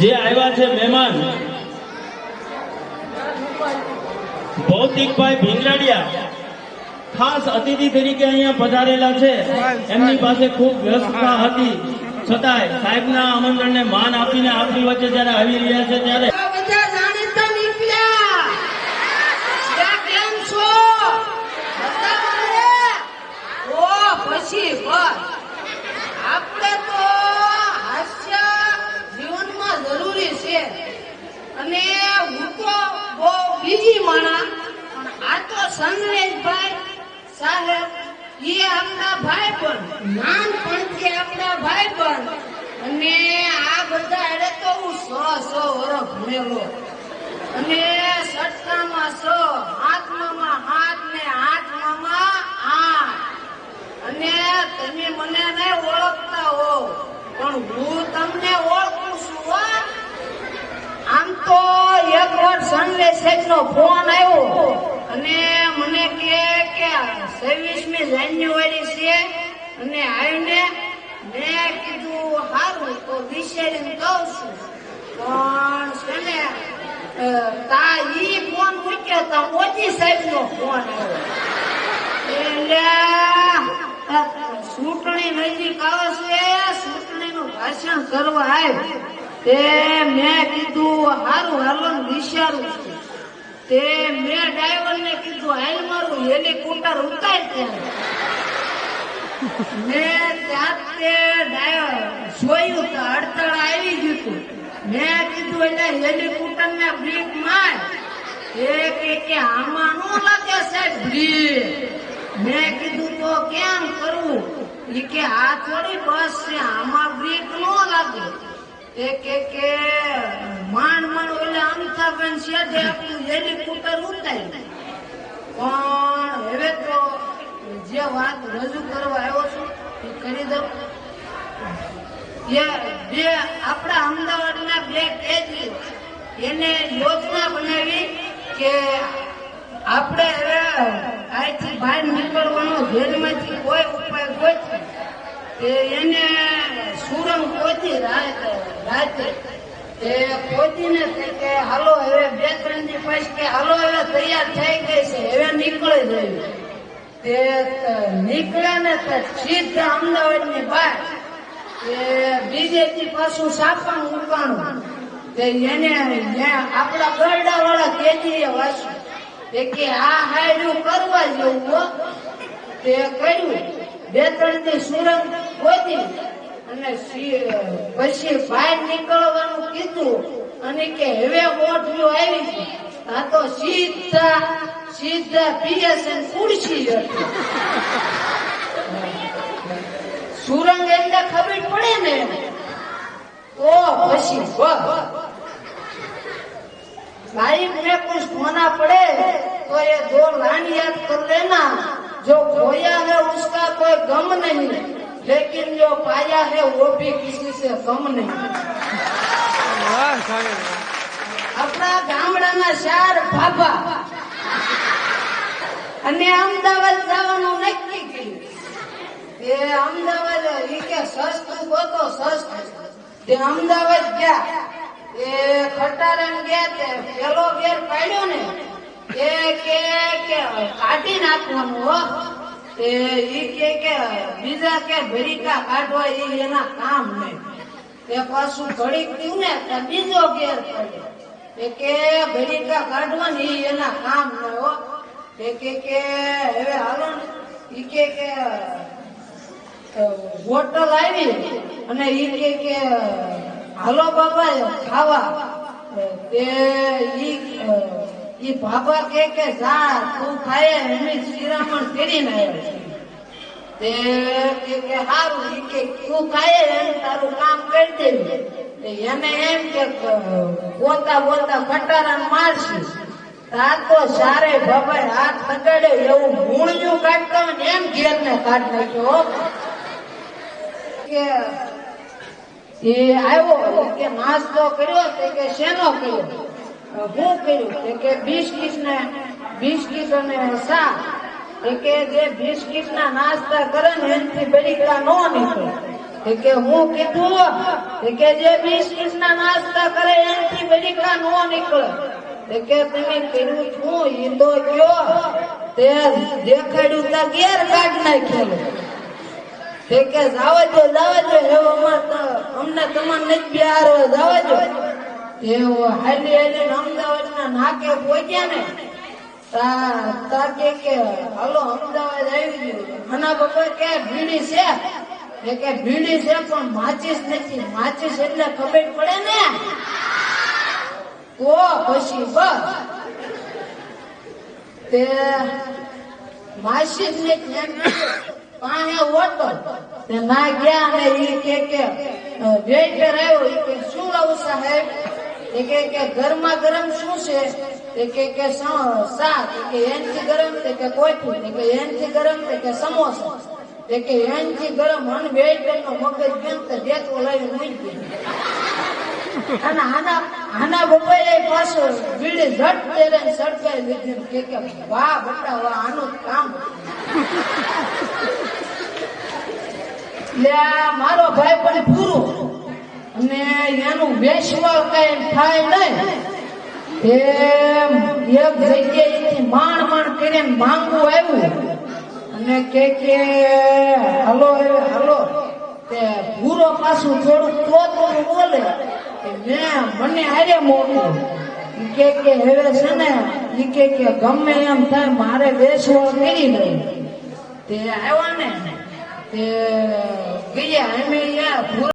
જે આવ્યા છે મહેમાન, ભૌતિકભાઈ ભીંગરાડિયા ખાસ અતિથિ તરીકે અહીંયા પધારેલા છે. એમની પાસે ખૂબ વ્યસ્તતા હતી. છતાંય સાહેબના આમંત્રણને માન આપીને આપણી વચ્ચે જ્યારે આવી રહ્યા છે ત્યારે પછી બસ આપણે તો હાસ્ય જીવનમાં જરૂરી છે અને હું તો બહુ બીજી માણા પણ આ તો સંગ્રેશભાઈ સાહેબ, એ આપણા ભાઈ પણ, નાનપણથી આપણા ભાઈ પણ. અને આ બધા એટલે તો હું સો સો વર્ષ ભણેલો. અને સટકામાં સો હાથમાં હાથ ને હાથમાં આઠ. અને તમે મને નહીં ઓળખતા હો, પણ હું તમને ઓળખું છું આમ તો એક વાર સનલે નો ફોન આવ્યો અને મને કે કે છવ્વીસમી જાન્યુઆરી છે અને આવીને મેં કીધું સારું તો વિચારીને કહું છું. પણ છે ને તા ઈ ફોન મૂક્યો તા મોદી સાહેબનો ફોન આવ્યો. એટલે ચૂંટણી નજીક આવે છે ચૂંટણીનું ભાષણ કરવા આવ્યું. તે મેં કીધું, હારું, હાલો ને વિચારું છું. તે મેં ડ્રાઈવરને કીધું, હાલ મારું હેલિકોપ્ટર ઉતાર ત્યાં મેં જાતે જોયું તો અડચણ આવી ગયું મેં કીધું, એટલે હેલિકોપ્ટર ને બ્રેક માર. એ કે કે, આમાં નો લાગે સાહેબ બ્રેક. મેં કીધું, તો કેમ કરવું એ કે, આ થોડી બસ છે, આમાં બ્રેક નો લાગે. એ કે કે માંડ માંડ, ઓલે અમિતાભેન શેઠે આપણું હેલિકોપ્ટર ઉતાર્યું. પણ હવે તો જે વાત રજૂ કરવા આવ્યો છું કરી દઉં. એ બે, આપણા અમદાવાદના બે કેદી એને યોજના બનાવી કે આપણે હવે અહીંથી બહાર નીકળવાનો જેલમાંથી કોઈ ઉપાય તે એને સુરંગ પહોંચી રાત, રાતે. તે પહોંચીને કે, હાલો, હવે બે ત્રણ દી પછી કે, હાલો હવે તૈયાર થઈ ગઈ છે, હવે નીકળી જઈએ તે નીકળે ને તે, સીધા અમદાવાદની બહાર. તે બીજેથી પાછું સાપણ ઉકાણું. તે એને આપણા ગરડા વાળા તેજીએ વાંચ્યું. તે કે આ હાયરું કરવા જેવું તે કર્યું બે ત્રણ દી સુરંગ ગોતી અને સી- પછી બહાર નીકળવાનું કીધું અને કે હવે ઓઠ્યું આવી છે આ તો સીધા સીધા પીએસએન ખુરશી હતી સુરંગ એટલે ખબર પડે ને તો પછી બસ भाई में कुछ होना पड़े तो ये दो लाइन याद कर लेना जो खोया है उसका कोई गम नहीं लेकिन जो पाया है वो भी किसी से कम नहीं આપણા ગામડાના ચાર ભાભા અને અમદાવાદ જવાનું નક્કી કર્યું એ અમદાવાદ ઈ કે સસ્તું ગોતો સસ્તું તે અમદાવાદ ગયા એ ખટારામ ગયા તે પેલો ગેર પાડ્યો ને એ કે કે કાઢી નાખવાનું હો એ, ઈ કે કે બીજા કે ભરીકા કાઢવા એ એના કામ નહીં. એ પાછું ઘડીક થયું ને બીજો ગેર પડે. એ કે ભરીકા કાઢવાની એના કામ નહીં હો. એ કે કે, હવે હાલો ને. ઈ કે કે હોટલ આવી અને ઈ કે કે, હાલો બાબા ખાવા. તે ઈ ઈ બાબા કે કે, જા, તું ખાય. એની શિરામણ કરીને આવ્યો. તે કે હારું ઈ કે તું કાય એમ તારું કામ કરી દેવું એને એમ કે પોતા પોતા ખટારા મારશે તો સારે બાબા હાથ લગાડ્યો એવું મૂળજું કાઢતા એમ ઘેર ને કાઢ નાખ્યો કે એ આવ્યો કે નાસ્તો કર્યો તે કે શેનો કર્યો હું કર્યું કે બિસ્કિટ ને બિસ્કિટ અને એ કે જે બિસ્કિટ ના નાસ્તા કરે ને એનથી બરીકડા નો નીકળે. કે હું કીધું કે જે બિસ્કિટ ના નાસ્તા કરે એનથી બરીકા નો નીકળે. કે તમે કર્યું શું ઈંદો કયો તે દેખાડ્યું તા ગેર કાઢ નાખેલું તે કે જાવજો જાવજો જાવા એવો તો અમને તમારે નથી બિહારવા જાવજો. એવો હાલી હાલી અમદાવાદ ના નાકે પહોંચ્યા ને તા તા કે કે, હાલો, અમદાવાદ આવી ગયું. હના બપોર કે ભીડી છે? એ કે ભીડી છે, પણ માચીસ નથી. માચીસ એટલે ખબર પડે ને? ઓ, પછી બસ. તે માસી ને પાસે ઓટો તે ના ગયા અને એ કે કે વેઇટર આવ્યો કે શું લાવું સાહેબ? એ કે, ગરમા ગરમ શું છે? કે કે શાક કે એનથી ગરમ તે કે કોઠી કે એનથી ગરમ તે કે સમોસા. તે કે એનથી ગરમ અન વેઇટર નો મગજ કેમ તે દેતો લઈને મૂકી દીધું. અને આના આના બપોરે પાછો બીડી ઝટ તેરે સડકાઈ લીધી કે કે વાહ બટા વાહ, આનું કામ. લે મારો ભાઈ પણ પૂરો અને એનું વેચવા કઈ થાય નહીં. એમ એક જગ્યાએથી માણ માણ કરીને માંગવું આવ્યું. અને કે કે, હલો હલો તે ભૂરો પાછું થોડું તો થોડું બોલે. કે મેં મને હારે મોકલું કે કે, હવે છે ને એ કે કે, ગમે એમ થાય, મારે બેસવા કરી દઈ તે આવ્યા ને, તે ગયા અમે યાર